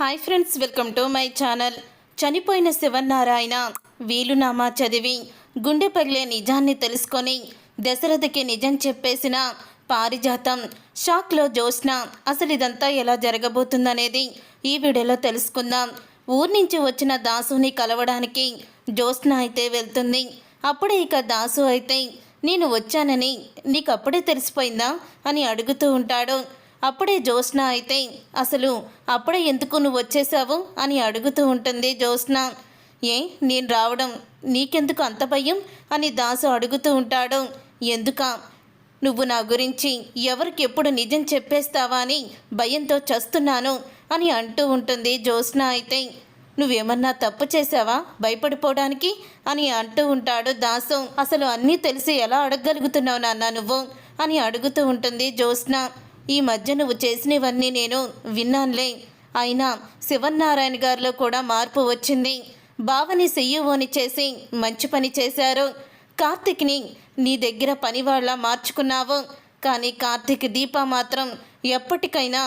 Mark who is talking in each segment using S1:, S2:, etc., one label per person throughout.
S1: Hi friends welcome to my channel చనిపోయిన శివనారాయణ వీలునామా చదివి గుండె పగిలే నిజాన్ని తెలుసుకొని దశరథకి నిజం చెప్పేసిన పారిజాతం షాక్లో జోష్న అసలు ఇదంతా ఎలా జరగబోతుందనేది ఈ వీడియోలో తెలుసుకుందాం. ఊరి నుంచి వచ్చిన దాసుని కలవడానికి జోష్న అయితే వెళ్తుంది. అప్పుడే ఇక దాసు అయితే నేను వచ్చానని నీకు అప్పుడే తెలిసిపోయిందా? అని అడుగుతూ ఉంటాడు. అప్పుడే జ్యోత్స్న అయితే అసలు అప్పుడే ఎందుకు నువ్వు వచ్చేసావు? అని అడుగుతూ ఉంటుంది జ్యోత్స్న. ఏ నేను రావడం నీకెందుకు అంత భయం? అని దాసు అడుగుతూ ఉంటాడు. ఎందుక? నువ్వు నా గురించి ఎవరికి ఎప్పుడు నిజం చెప్పేస్తావా అని భయంతో చస్తున్నాను అని అంటూ ఉంటుంది జ్యోత్స్న అయితే. నువ్వేమన్నా తప్పు చేసావా భయపడిపోవడానికి? అని అంటూ ఉంటాడు దాసు. అసలు అన్నీ తెలిసి ఎలా అడగగలుగుతున్నావు నాన్న నువ్వు? అని అడుగుతూ ఉంటుంది జ్యోత్స్న. ఈ మధ్య నువ్వు చేసినవన్నీ నేను విన్నానులే. అయినా శివన్నారాయణ గారిలో కూడా మార్పు వచ్చింది. బావని సీఈఓని చేసి మంచి పని చేశారు. కార్తిక్ని నీ దగ్గర పని వాళ్ళ మార్చుకున్నావు. కానీ కార్తిక్ దీప మాత్రం ఎప్పటికైనా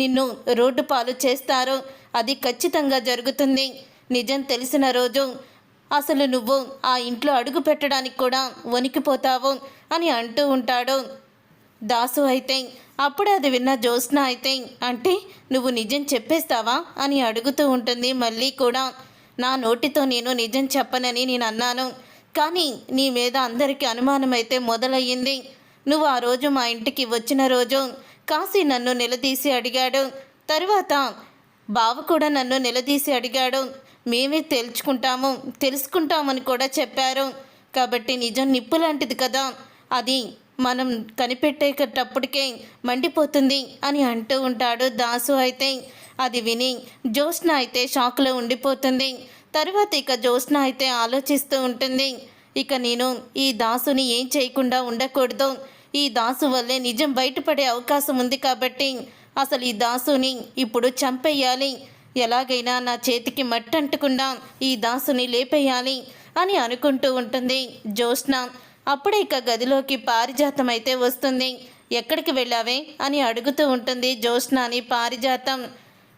S1: నిన్ను రోడ్డు పాలు చేస్తారు. అది ఖచ్చితంగా జరుగుతుంది. నిజం తెలిసిన రోజు అసలు నువ్వు ఆ ఇంట్లో అడుగు పెట్టడానికి కూడా వణికిపోతావు అని అంటూ ఉంటాడు. దాసు అయితే అప్పుడు అది విన్న జ్యోత్స్న అయితే అంటే నువ్వు నిజం చెప్పేస్తావా? అని అడుగుతూ ఉంటుంది మళ్ళీ కూడా. నా నోటితో నేను నిజం చెప్పనని నేను అన్నాను కానీ నీ మీద అందరికీ అనుమానం అయితే మొదలయ్యింది. నువ్వు ఆ రోజు మా ఇంటికి వచ్చిన రోజు కాశీ నన్ను నిలదీసి అడిగాడు. తరువాత బావ కూడా నన్ను నిలదీసి అడిగాడు. మేమే తెలుసుకుంటాము తెలుసుకుంటామని కూడా చెప్పారు. కాబట్టి నిజం నిప్పు లాంటిది కదా అది మనం కనిపెట్టేటప్పటికే మండిపోతుంది అని అంటూ ఉంటాడు దాసు అయితే. అది విని జ్యోత్స్న అయితే షాక్లో ఉండిపోతుంది. తర్వాత ఇక జ్యోత్స్న అయితే ఆలోచిస్తూ ఉంటుంది. ఇక నేను ఈ దాసుని ఏం చేయకుండా ఉండకూడదు. ఈ దాసు వల్లే నిజం బయటపడే అవకాశం ఉంది కాబట్టి అసలు ఈ దాసుని ఇప్పుడు చంపేయాలి. ఎలాగైనా నా చేతికి మట్టంటకుండా ఈ దాసుని లేపేయాలి అని అనుకుంటూ ఉంటుంది జ్యోత్స్న. అప్పుడే ఇక గదిలోకి పారిజాతం అయితే వస్తుంది. ఎక్కడికి వెళ్ళావే? అని అడుగుతూ ఉంటుంది జ్యోత్స్నాని పారిజాతం.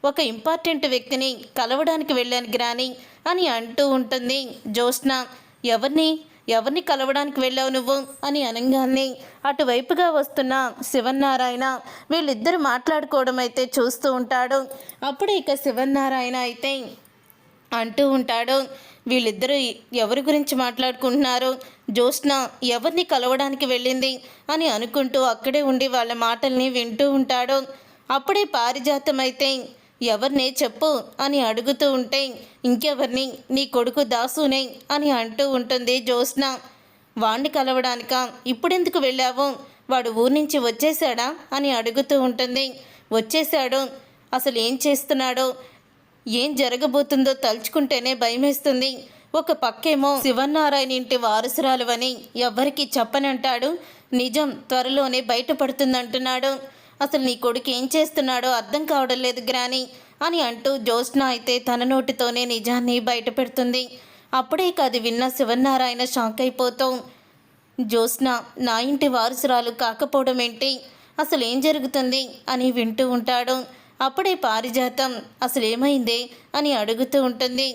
S1: ఒక ఇంపార్టెంట్ వ్యక్తిని కలవడానికి వెళ్ళాను గ్రాని అని అంటూ ఉంటుంది జ్యోత్స్న. ఎవరిని? ఎవరిని కలవడానికి వెళ్ళావు నువ్వు? అని అనగానే అటువైపుగా వస్తున్న శివన్నారాయణ. వీళ్ళిద్దరు మాట్లాడుకోవడం అయితే చూస్తూ ఉంటాడు. అప్పుడే ఇక శివన్నారాయణ అయితే అంటూ ఉంటాడు. వీళ్ళిద్దరూ ఎవరి గురించి మాట్లాడుకుంటున్నారు జ్యోత్స్న ఎవరిని కలవడానికి వెళ్ళింది అని అనుకుంటూ అక్కడే ఉండి వాళ్ళ మాటల్ని వింటూ ఉంటాడు. అప్పుడే పారిజాతం అయితే చెప్పు అని అడుగుతూ ఉంటే ఇంకెవరిని? నీ కొడుకు దాసునే అని అంటూ ఉంటుంది జ్యోత్స్న. వాణ్ణి కలవడానిక? ఇప్పుడెందుకు వెళ్ళావు? వాడు ఊరి నుంచి వచ్చేశాడా? అని అడుగుతూ ఉంటుంది. వచ్చేశాడు. అసలు ఏం చేస్తున్నాడో? ఏం జరగబోతుందో తలుచుకుంటేనే భయమేస్తుంది. ఒక పక్కేమో శివనారాయణ ఇంటి వారసురాలువని ఎవ్వరికి చెప్పనంటాడు. నిజం త్వరలోనే బయటపడుతుందంటున్నాడు. అసలు నీ కొడుకు ఏం చేస్తున్నాడో అర్థం కావడం లేదు గ్రాని అని అంటూ జ్యోత్స్న అయితే తన నోటితోనే నిజాన్ని బయటపెడుతుంది. అప్పుడే కాదు విన్న శివనారాయణ షాక్ అయిపోతాం జ్యోత్స్న నా ఇంటి వారసురాలు కాకపోవడం ఏంటి? అసలు ఏం జరుగుతుంది? అని వింటూ ఉంటాడు. అప్పుడే పారిజాతం. అసలేమైందే? అని అడుగుతూ ఉంటుంది.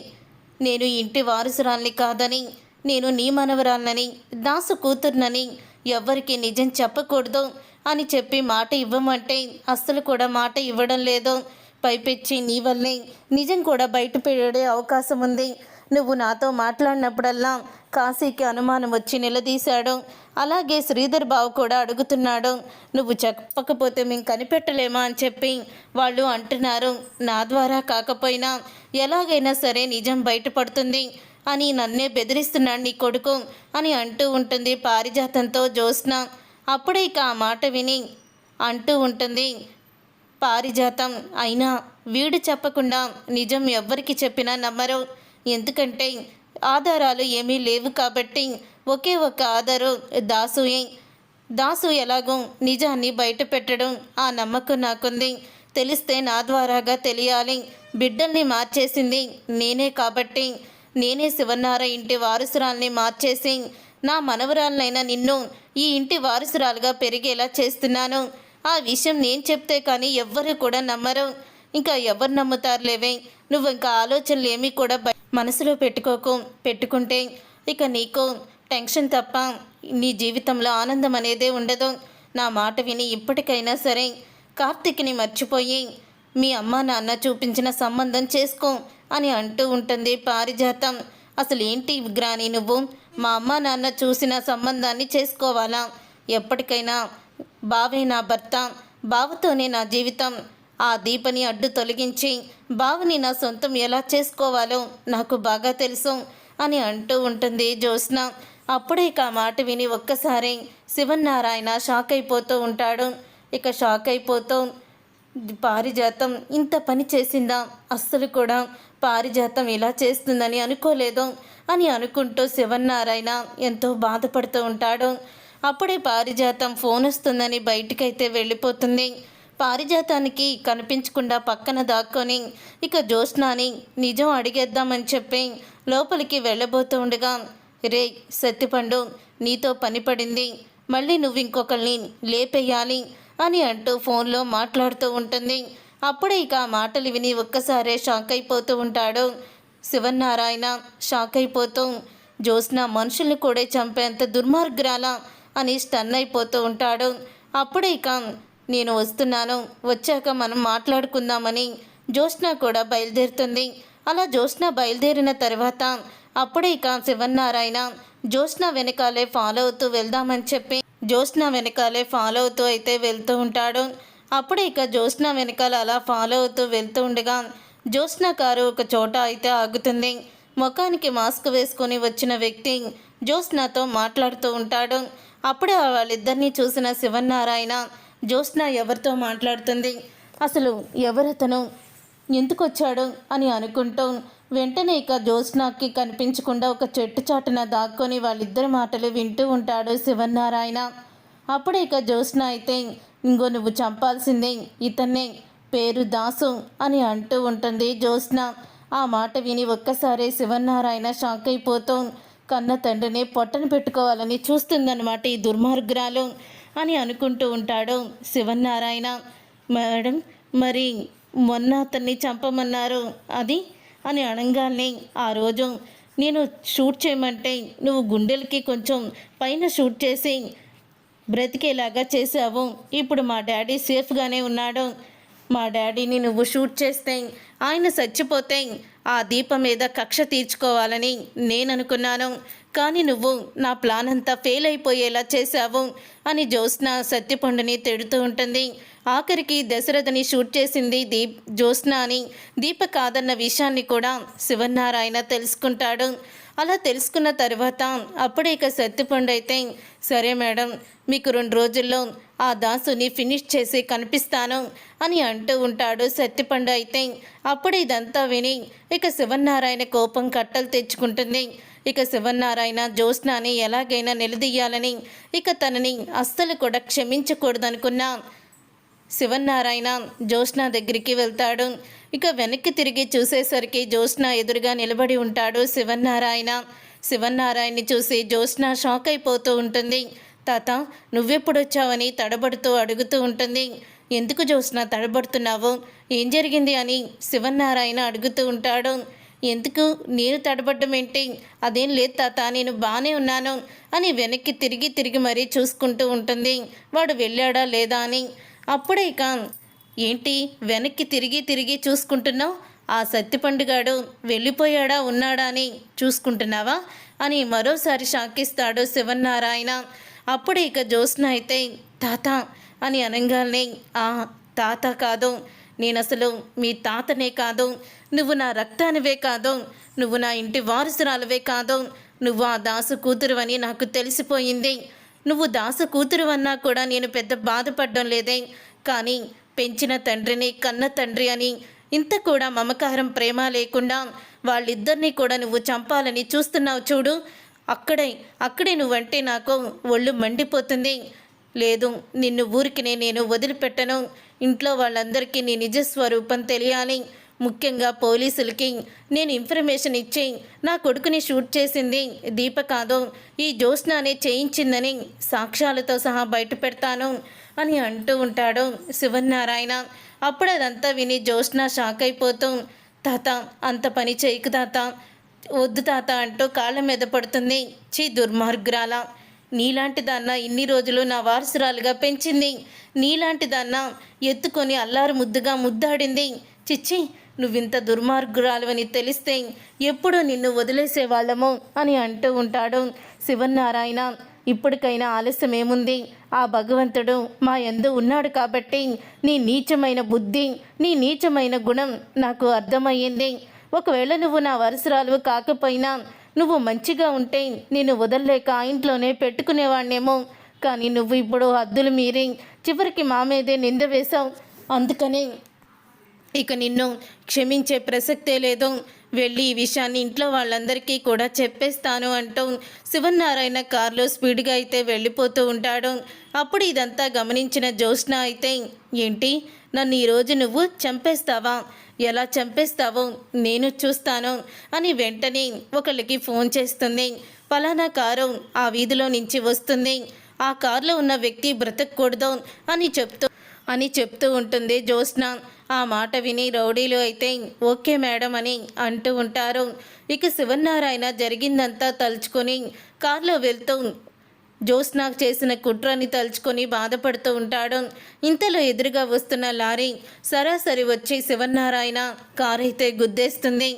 S1: నేను ఇంటి వారసురాల్ని కాదని నేను నీ మనవరాలని దాసు కూతుర్నని ఎవ్వరికి నిజం చెప్పకూడదు అని చెప్పి మాట ఇవ్వమంటే అస్సలు కూడా మాట ఇవ్వడం లేదు. పైపెచ్చి నీ వల్లే నిజం కూడా బయట పెట్టే అవకాశం ఉంది. నువ్వు నాతో మాట్లాడినప్పుడల్లా కాశీకి అనుమానం వచ్చి నిలదీశాడు. అలాగే శ్రీధర్ బాబు కూడా అడుగుతున్నాడు నువ్వు చెప్పకపోతే మేము కనిపెట్టలేమా? అని చెప్పి వాళ్ళు అంటున్నారు. నా ద్వారా కాకపోయినా ఎలాగైనా సరే నిజం బయటపడుతుంది అని నన్నే బెదిరిస్తున్నాడు నీ కొడుకు అని అంటూ ఉంటుంది పారిజాతంతో జ్యోత్స్న. అప్పుడే ఇక ఆ మాట విని అంటూ ఉంటుంది పారిజాతం అయినా వీడు చెప్పకుండా నిజం ఎవ్వరికి చెప్పినా నమ్మరు. ఎందుకంటే ఆధారాలు ఏమీ లేవు కాబట్టి ఒకే ఒక ఆధారు దాసుయే. దాసు ఎలాగో నిజాన్ని బయట పెట్టడం ఆ నమ్మకం నాకుంది. తెలిస్తే నా ద్వారాగా తెలియాలి. బిడ్డల్ని మార్చేసింది నేనే కాబట్టి నేనే శివనార ఇంటి వారసురాల్ని మార్చేసి నా మనవరాలనైనా నిన్ను ఈ ఇంటి వారసురాలుగా పెరిగేలా చేస్తున్నాను. ఆ విషయం నేను చెప్తే కానీ ఎవ్వరు కూడా నమ్మరు. ఇంకా ఎవరు నమ్ముతారులేవే? నువ్వు ఇంకా ఆలోచనలు ఏమీ కూడా మనసులో పెట్టుకోకు పెట్టుకుంటే ఇక నీకు టెన్షన్ తప్ప నీ జీవితంలో ఆనందం అనేదే ఉండదు. నా మాట విని ఇప్పటికైనా సరే కార్తిక్ని మర్చిపోయి మీ అమ్మ నాన్న చూపించిన సంబంధం చేసుకో అని అంటూ ఉంటుంది పారిజాతం. అసలు ఏంటి గ్రాని నువ్వు? మా అమ్మ నాన్న చూసిన సంబంధాన్ని చేసుకోవాలా? ఎప్పటికైనా బావే నా భర్త బావతోనే నా జీవితం. ఆ దీపని అడ్డు తొలగించి బావని నా సొంతం ఎలా చేసుకోవాలో నాకు బాగా తెలుసు అని అంటూ ఉంటుంది జ్యోత్స్న. అప్పుడే ఇక ఆ మాట విని ఒక్కసారి శివన్నారాయణ షాక్ అయిపోతూ ఉంటాడు. ఇక షాక్ అయిపోతూ పారిజాతం ఇంత పని చేసిందా? అస్సలు కూడా పారిజాతం ఇలా చేస్తుందని అనుకోలేదు అని అనుకుంటూ శివన్నారాయణ ఎంతో బాధపడుతూ ఉంటాడు. అప్పుడే పారిజాతం ఫోన్ వస్తుందని బయటికైతే వెళ్ళిపోతుంది. పారిజాతానికి కనిపించకుండా పక్కన దాక్కొని ఇక జ్యోత్స్నాని నిజం అడిగేద్దామని చెప్పి లోపలికి వెళ్ళబోతూ ఉండగా రే సత్తిపండు నీతో పని పడింది. మళ్ళీ నువ్వు ఇంకొకరిని లేపేయాలి అని అంటూ ఫోన్లో మాట్లాడుతూ ఉంటుంది. అప్పుడే ఇక ఆ మాటలు విని ఒక్కసారే షాక్ అయిపోతూ ఉంటాడు. శివన్నారాయణ షాక్ అయిపోతూ జ్యోత్స్న మనుషుల్ని కూడా చంపేంత దుర్మార్గురాలా? అని స్టన్ అయిపోతూ ఉంటాడు. అప్పుడే ఇక నేను వస్తున్నాను వచ్చాక మనం మాట్లాడుకుందామని జ్యోత్స్న కూడా బయలుదేరుతుంది. అలా జ్యోత్స్న బయలుదేరిన తర్వాత అప్పుడే ఇక శివన్నారాయణ జ్యోత్స్న వెనకాలే ఫాలో అవుతూ వెళ్దామని చెప్పి జ్యోత్స్న వెనకాలే ఫాలో అవుతూ అయితే వెళ్తూ ఉంటాడు. అప్పుడే ఇక జ్యోత్స్న వెనకాల అలా ఫాలో అవుతూ వెళ్తూ ఉండగా జ్యోత్స్న కారు ఒక చోట అయితే ఆగుతుంది. ముఖానికి మాస్క్ వేసుకొని వచ్చిన వ్యక్తి జ్యోత్స్నతో మాట్లాడుతూ ఉంటాడు. అప్పుడే వాళ్ళిద్దరినీ చూసిన శివన్నారాయణ జ్యోత్స్న ఎవరితో మాట్లాడుతుంది? అసలు ఎవరతను? ఎందుకు వచ్చాడు అని అనుకుంటూ వెంటనే ఇక జ్యోత్స్నాకి కనిపించకుండా ఒక చెట్టు చాటున దాక్కొని వాళ్ళిద్దరి మాటలు వింటూ ఉంటాడు శివన్నారాయణ. అప్పుడే ఇక జ్యోత్స్న అయితే ఇంకో నువ్వు చంపాల్సిందే ఇతన్నే పేరు దాసు అని అంటూ ఉంటుంది జ్యోత్స్న. ఆ మాట విని ఒక్కసారి శివన్నారాయణ షాక్ అయిపోతూ కన్న తండ్రిని పొట్టను పెట్టుకోవాలని చూస్తుందన్నమాట ఈ దుర్మార్గురాలు. అని అనుకుంటూ ఉంటాడు శివన్నారాయణ. మేడం మరి మొన్న అతన్ని చంపమన్నారు. అది? అని అనగానే ఆ రోజు. నేను షూట్ చేయమంటే నువ్వు గుండెలకి కొంచెం పైన షూట్ చేసి బ్రతికేలాగా చేసావు ఇప్పుడు మా డాడీ సేఫ్గానే ఉన్నాడు. మా డాడీని నువ్వు షూట్ చేస్తే ఆయన చచ్చిపోతే ఆ దీపం మీద కక్ష తీర్చుకోవాలని నేను అనుకున్నాను కానీ నువ్వు నా ప్లాన్ అంతా ఫెయిల్ అయిపోయేలా చేశావు అని జ్యోత్స్న సత్యపండుని తిడుతూ ఉంటుంది. ఆఖరికి దశరథని షూట్ చేసింది దీప్ జ్యోత్స్న అని. దీప కాదన్న విషయాన్ని కూడా శివనారాయణ తెలుసుకుంటాడు. అలా తెలుసుకున్న తర్వాత అప్పుడే ఇక సత్యపండు అయితే సరే మేడం మీకు రెండు రోజుల్లో ఆ దాసుని ఫినిష్ చేసి కనిపిస్తాను అని అంటూ ఉంటాడు సత్యపండు అయితే. అప్పుడు ఇదంతా విని ఇక శివనారాయణ కోపం కట్టలు తెచ్చుకుంటుంది. ఇక శివనారాయణ జ్యోత్స్నాని ఎలాగైనా నిలదీయాలని ఇక తనని అస్సలు కూడా క్షమించకూడదనుకున్నా శివనారాయణ జ్యోత్స్న దగ్గరికి వెళ్తాడు. ఇక వెనక్కి తిరిగి చూసేసరికి జ్యోత్స్న ఎదురుగా నిలబడి ఉంటాడు శివనారాయణ శివనారాయణని చూసి జ్యోత్స్న షాక్ అయిపోతూ ఉంటుంది. తాత నువ్వెప్పుడొచ్చావని తడబడుతూ అడుగుతూ ఉంటుంది. ఎందుకు జ్యోత్స్న తడబడుతున్నావు? ఏం జరిగింది అని శివనారాయణ అడుగుతూ ఉంటాడు. ఎందుకు? నేను తడబడ్డం ఏంటి? అదేం లేదు తాత నేను బాగానే ఉన్నాను అని వెనక్కి తిరిగి తిరిగి మరీ చూసుకుంటూ ఉంటుంది. వాడు వెళ్ళాడా లేదా అని. అప్పుడే ఇక ఏంటి? వెనక్కి తిరిగి తిరిగి చూసుకుంటున్నావు? ఆ సత్తిపండుగాడు వెళ్ళిపోయాడా ఉన్నాడా అని చూసుకుంటున్నావా? అని మరోసారి షాకిస్తాడు శివన్నారాయణ. అప్పుడే ఇక జ్యోత్స్న అయితే తాత అని అనగానే ఆ తాత కాదు నేను అసలు మీ తాతనే కాదు నువ్వు నా రక్తానివే కాదు నువ్వు నా ఇంటి వారసురాలవే కాదు నువ్వు ఆ దాసు కూతురు అని నాకు తెలిసిపోయింది. నువ్వు దాసు కూతురు అన్నా కూడా నేను పెద్ద బాధపడడం లేదే కానీ పెంచిన తండ్రిని కన్న తండ్రి అని ఇంత కూడా మమకారం ప్రేమ లేకుండా వాళ్ళిద్దరినీ కూడా నువ్వు చంపాలని చూస్తున్నావు చూడు. అక్కడే అక్కడే నువ్వంటే నాకు ఒళ్ళు మండిపోతుంది. లేదు నిన్ను ఊరికినే నేను వదిలిపెట్టను. ఇంట్లో వాళ్ళందరికీ నీ నిజ స్వరూపం తెలియాలి. ముఖ్యంగా పోలీసులకి నేను ఇన్ఫర్మేషన్ ఇచ్చి నా కొడుకుని షూట్ చేసింది దీప కాదు ఈ జ్యోత్స్నానే చేయించిందని సాక్ష్యాలతో సహా బయట పెడతాను అని అంటూ ఉంటాడు శివనారాయణ అప్పుడు అదంతా విని జ్యోత్స్న షాక్ అయిపోతూ తాత అంత పని చేయకు తాత వద్దు తాత అంటూ కాళ్ళ మీద పడుతుంది. చీ దుర్మార్గురాల. నీలాంటి దాన్న ఇన్ని రోజులు నా వారసురాలుగా పెంచింది. నీలాంటి దాన్న ఎత్తుకొని అల్లారు ముద్దుగా ముద్దాడింది. చిచ్చి నువ్వింత దుర్మార్గురాలువని తెలిస్తే ఎప్పుడూ నిన్ను వదిలేసేవాళ్ళము అని అంటూ ఉంటాడు శివనారాయణ ఇప్పటికైనా ఆలస్యం ఏముంది ఆ భగవంతుడు మా ఎందు ఉన్నాడు కాబట్టి నీ నీచమైన బుద్ధి నీ నీచమైన గుణం నాకు అర్థమయ్యింది. ఒకవేళ నువ్వు నా వరుసరాలు కాకపోయినా నువ్వు మంచిగా ఉంటే నేను వదలలేక ఇంట్లోనే పెట్టుకునేవాడినేమో కానీ నువ్వు ఇప్పుడు హద్దులు మీరి చివరికి మా మీదే నింద వేశావు. అందుకని ఇక నిన్ను క్షమించే ప్రసక్తే లేదు. వెళ్ళి ఈ విషయాన్ని ఇంట్లో వాళ్ళందరికీ కూడా చెప్పేస్తాను అంటూ శివనారాయణ కారులో స్పీడ్గా అయితే వెళ్ళిపోతూ ఉంటాడు. అప్పుడు ఇదంతా గమనించిన జ్యోత్స్న అయితే ఏంటి? నన్ను ఈరోజు నువ్వు చంపేస్తావా? ఎలా చంపేస్తావో నేను చూస్తాను అని వెంటనే ఒకళ్ళకి ఫోన్ చేస్తుంది. పలానా కారు ఆ వీధిలో నుంచి వస్తుంది. ఆ కారులో ఉన్న వ్యక్తి బ్రతకూడదు అని చెప్తూ అని చెప్తూ ఉంటుంది జ్యోత్స్న. ఆ మాట విని రౌడీలు అయితే ఓకే మేడం అని అంటూ ఉంటారు. ఇక శివనారాయణ జరిగిందంతా తలుచుకొని కారులో వెళ్తూ జ్యోత్స్న చేసిన కుట్రని తలుచుకొని బాధపడుతూ ఉంటాడు. ఇంతలో ఎదురుగా వస్తున్న లారీ సరాసరి వచ్చి శివనారాయణ కారు అయితే గుద్దేస్తుంది.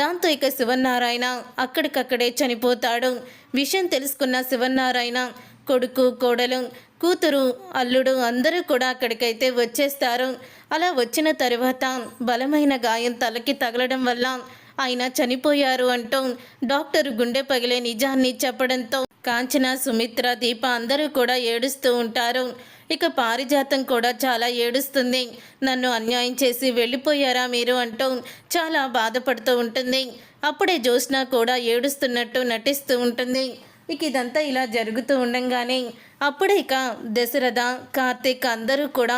S1: దాంతో ఇక శివనారాయణ అక్కడికక్కడే చనిపోతాడు. విషయం తెలుసుకున్న శివనారాయణ కొడుకు కోడలు కూతురు అల్లుడు అందరూ కూడా అక్కడికైతే వచ్చేస్తారు. అలా వచ్చిన తరువాత బలమైన గాయం తలకి తగలడం వల్ల ఆయన చనిపోయారు అంటూ డాక్టర్ గుండె పగిలే నిజాన్ని చెప్పడంతో కాంచన సుమిత్ర దీప అందరూ కూడా ఏడుస్తూ ఉంటారు. ఇక పారిజాతం కూడా చాలా ఏడుస్తుంది. నన్ను అన్యాయం చేసి వెళ్ళిపోయారా మీరు అంటూ చాలా బాధపడుతూ ఉంటుంది. అప్పుడే జ్యోత్స్న కూడా ఏడుస్తున్నట్టు నటిస్తూ ఉంటుంది. ఇక ఇదంతా ఇలా జరుగుతూ ఉండంగానే అప్పుడే ఇక దశరథ కార్తీక్ అందరూ కూడా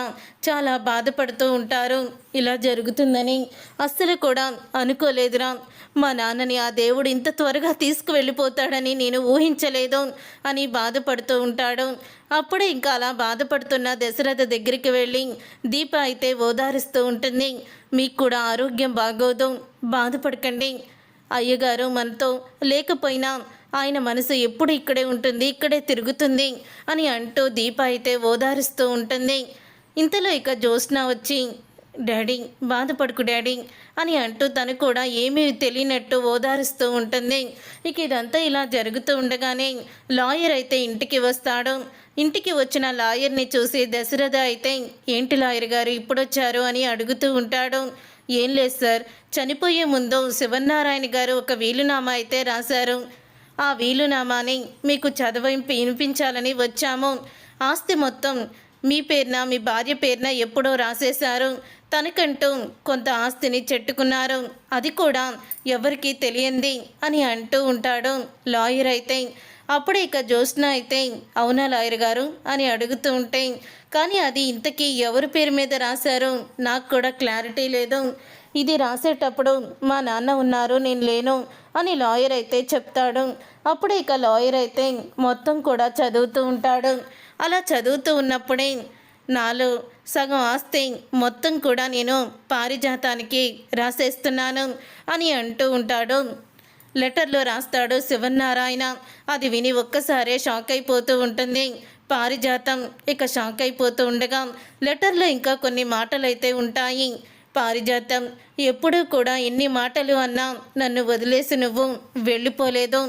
S1: చాలా బాధపడుతూ ఉంటారు. ఇలా జరుగుతుందని అస్సలు కూడా అనుకోలేదురా. మా నాన్నని ఆ దేవుడు ఇంత త్వరగా తీసుకువెళ్ళిపోతాడని నేను ఊహించలేదు అని బాధపడుతూ ఉంటాడు. అప్పుడే ఇంకా అలా బాధపడుతున్న దశరథ దగ్గరికి వెళ్ళి దీప అయితే ఓదారుస్తూ ఉంటుంది. మీకు కూడా ఆరోగ్యం బాగోదు. బాధపడకండి. అయ్యగారు మనతో లేకపోయినా ఆయన మనసు ఎప్పుడు ఇక్కడే ఉంటుంది ఇక్కడే తిరుగుతుంది అని అంటూ దీప అయితే ఓదారుస్తూ ఉంటుంది. ఇంతలో ఇక జ్యోత్స్న వచ్చి డాడీ బాధపడుకు డాడీ అని అంటూ తను కూడా ఏమీ తెలియనట్టు ఓదారుస్తూ ఉంటుంది. ఇక ఇదంతా ఇలా జరుగుతూ ఉండగానే లాయర్ అయితే ఇంటికి వస్తాడు. ఇంటికి వచ్చిన లాయర్ని చూసి దశరథ అయితే ఏంటి లాయర్ గారు ఇప్పుడొచ్చారు? అని అడుగుతూ ఉంటాడు. ఏం లేదు సార్ చనిపోయే ముందు శివనారాయణ గారు ఒక వీలునామా అయితే రాశారు. ఆ వీలునామాని మీకు చదవింపు వినిపించాలని వచ్చాము. ఆస్తి మొత్తం మీ పేరున మీ భార్య పేరున ఎప్పుడో రాసేశారు. తనకంటూ కొంత ఆస్తిని చెట్టుకున్నారు. అది కూడా ఎవరికీ తెలియంది అని అంటూ ఉంటాడు లాయర్ అయితే. అప్పుడే ఇక జ్యోత్స్న అయితే అవునా లాయర్ గారు? అని అడుగుతూ ఉంటే కానీ అది ఇంతకీ ఎవరి పేరు మీద రాశారు నాకు కూడా క్లారిటీ లేదు. ఇది రాసేటప్పుడు మా నాన్న ఉన్నారు నేను లేను అని లాయర్ అయితే చెప్తాడు. అప్పుడు ఇక లాయర్ అయితే మొత్తం కూడా చదువుతూ ఉంటాడు. అలా చదువుతూ ఉన్నప్పుడే నాలో సగం ఆస్తి మొత్తం కూడా నేను పారిజాతానికి రాసేస్తున్నాను అని అంటూ ఉంటాడు. లెటర్లో రాస్తాడు శివనారాయణ అది విని ఒక్కసారే షాక్ అయిపోతూ ఉంటుంది. పారిజాతం ఇక షాక్ అయిపోతూ ఉండగా లెటర్లో ఇంకా కొన్ని మాటలు అయితే ఉంటాయి. పారిజాతం ఎప్పుడూ కూడా ఎన్ని మాటలు అన్నా నన్ను వదిలేసి నువ్వు వెళ్ళిపోలేదు.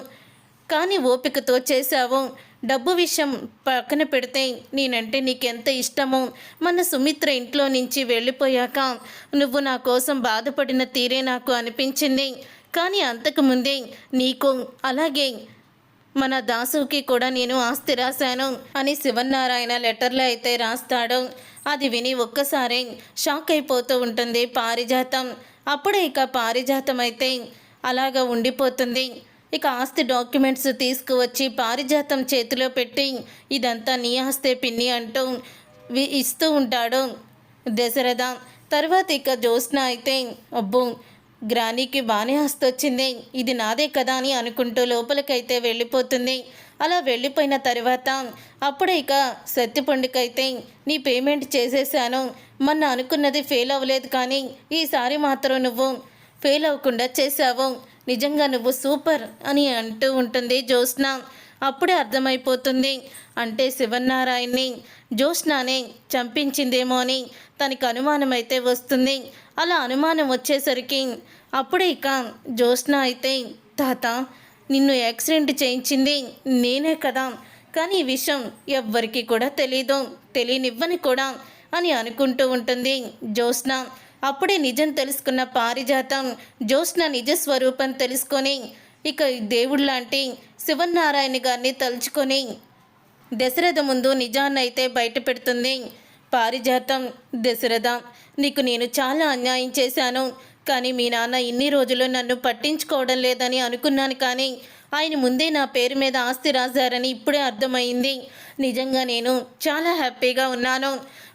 S1: కానీ ఓపికతో చేశావు. డబ్బు విషయం పక్కన పెడితే నేనంటే నీకెంత ఇష్టమో? మన సుమిత్ర ఇంట్లో నుంచి వెళ్ళిపోయాక నువ్వు నా కోసం బాధపడిన తీరే నాకు అనిపించింది. కానీ అంతకుముందే నీకు అలాగే మన దాసుకి కూడా నేను ఆస్తి రాశాను అని శివనారాయణ లెటర్లో అయితే రాస్తాడు. అది విని ఒక్కసారి షాక్ అయిపోతూ ఉంటుంది పారిజాతం. అప్పుడే ఇక పారిజాతం అయితే అలాగా ఉండిపోతుంది. ఇక ఆస్తి డాక్యుమెంట్స్ తీసుకువచ్చి పారిజాతం చేతిలో పెట్టి ఇదంతా నీ ఆస్తే పిన్ని అంటూ వి- ఇస్తూ ఉంటాడు. దశరథ తర్వాత ఇక జ్యోత్స్న అయితే అబ్బో గ్రానీకి బాగానే ఆస్తి వచ్చింది. ఇది నాదే కదా అని అనుకుంటూ లోపలికైతే వెళ్ళిపోతుంది. అలా వెళ్ళిపోయిన తర్వాత అప్పుడే ఇక సత్యపండుకైతే నీ పేమెంట్ చేసేసాను. మొన్న అనుకున్నది ఫెయిల్ అవ్వలేదు కానీ ఈసారి మాత్రం నువ్వు ఫెయిల్ అవ్వకుండా చేశావు. నిజంగా నువ్వు సూపర్ అని అంటూ ఉంటుంది జ్యోత్స్న. అప్పుడే అర్థమైపోతుంది. అంటే శివనారాయణ్ని జ్యోత్స్నానే చంపించిందేమో అని తనకి అనుమానం అయితే వస్తుంది. అలా అనుమానం వచ్చేసరికి అప్పుడే ఇక జ్యోత్స్న అయితే తాత నిన్ను యాక్సిడెంట్ చేయించింది నేనే కదా. కానీ ఈ విషయం ఎవ్వరికి కూడా తెలీదు. తెలియనివ్వని కూడా అని అనుకుంటూ ఉంటుంది జ్యోత్స్న. అప్పుడే నిజం తెలుసుకున్న పారిజాతం జ్యోత్స్న నిజ స్వరూపం తెలుసుకొని ఇక దేవుళ్ళలాంటి శివనారాయణ గారిని తలుచుకొని దశరథ ముందు నిజాన్నైతే బయట పెడుతుంది. పారిజాతం దశరథ నీకు నేను చాలా అన్యాయం చేశాను కానీ మీ నాన్న ఇన్ని రోజులు నన్ను పట్టించుకోవడం లేదని అనుకున్నాను కానీ ఆయన ముందే నా పేరు మీద ఆస్తి రాశారని ఇప్పుడే అర్థమైంది. నిజంగా నేను చాలా హ్యాపీగా ఉన్నాను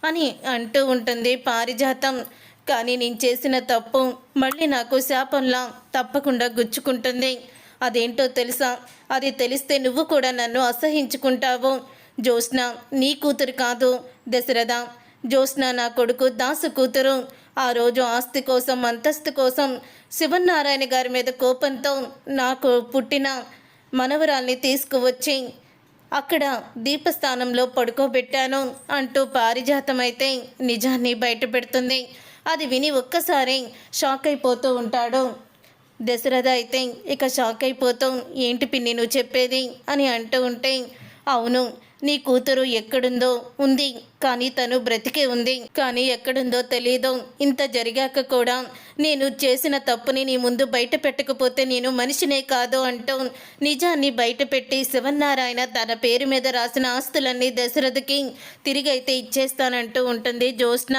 S1: అని అంటూ ఉంటుంది పారిజాతం. కానీ నేను చేసిన తప్పు మళ్ళీ నాకు శాపంలా తప్పకుండా గుచ్చుకుంటుంది. అదేంటో తెలుసా? అది తెలిస్తే నువ్వు కూడా నన్ను అసహించుకుంటావు. జ్యోత్స్న నీ కూతురు కాదు దశరథ. జ్యోత్స్న నా కొడుకు దాసు కూతురు. ఆ రోజు ఆస్తి కోసం అంతస్తు కోసం శివనారాయణ గారి మీద కోపంతో నాకు పుట్టిన మనవరాల్ని తీసుకువచ్చి అక్కడ దీపస్థానంలో పడుకోబెట్టాను అంటూ పారిజాతమైతే నిజాన్ని బయటపెడుతుంది. అది విని ఒక్కసారి షాక్ అయిపోతూ ఉంటాడు. దశరథ అయితే ఇక షాక్ అయిపోతాం. ఏంటి పిన్ని నువ్వు చెప్పేది? అని అంటూ ఉంటే అవును నీ కూతురు ఎక్కడుందో ఉంది. కానీ తను బ్రతికే ఉంది. కానీ ఎక్కడుందో తెలియదు ఇంత జరిగాక కూడా నేను చేసిన తప్పుని నీ ముందు బయట పెట్టకపోతే నేను మనిషినే కాదు అంటూ నిజాన్ని బయటపెట్టి శివనారాయణ తన పేరు మీద రాసిన ఆస్తులన్నీ దశరథకి తిరిగైతే ఇచ్చేస్తానంటూ ఉంటుంది జ్యోత్స్న.